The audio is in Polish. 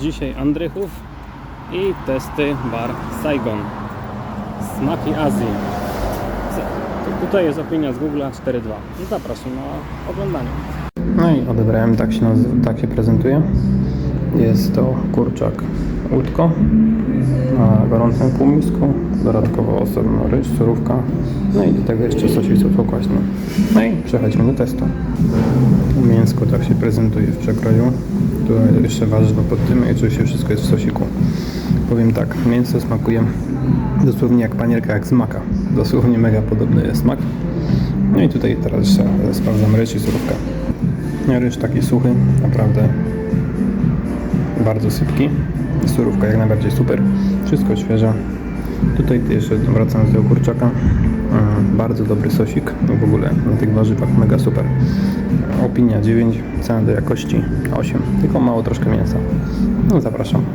Dzisiaj Andrychów i testy bar Saigon. Smaki Azji. Tutaj jest opinia z Google 4.2. I Zapraszam na oglądanie. No i odebrałem, tak się, tak się prezentuje. Jest to kurczak łódko na gorącym półmisku, dodatkowo osobno ryż, surówka, no i do tego jeszcze sosik słodko-kwaśny. No i przechodzimy do testu. Mięsko tak się prezentuje w przekroju. Tu jeszcze warzywa pod tym i oczywiście wszystko jest w sosiku. Powiem tak, mięso smakuje dosłownie jak panierka, jak z maka. Dosłownie mega podobny jest smak. No i tutaj teraz jeszcze sprawdzam ryż i surówkę. Ryż taki suchy, naprawdę bardzo sypki. Surówka jak najbardziej super. Wszystko świeże. Tutaj jeszcze wracam do kurczaka. Mm, Bardzo dobry sosik. No w ogóle na tych warzywach mega super. Opinia 9, cena do jakości 8. Tylko mało troszkę mięsa. No zapraszam.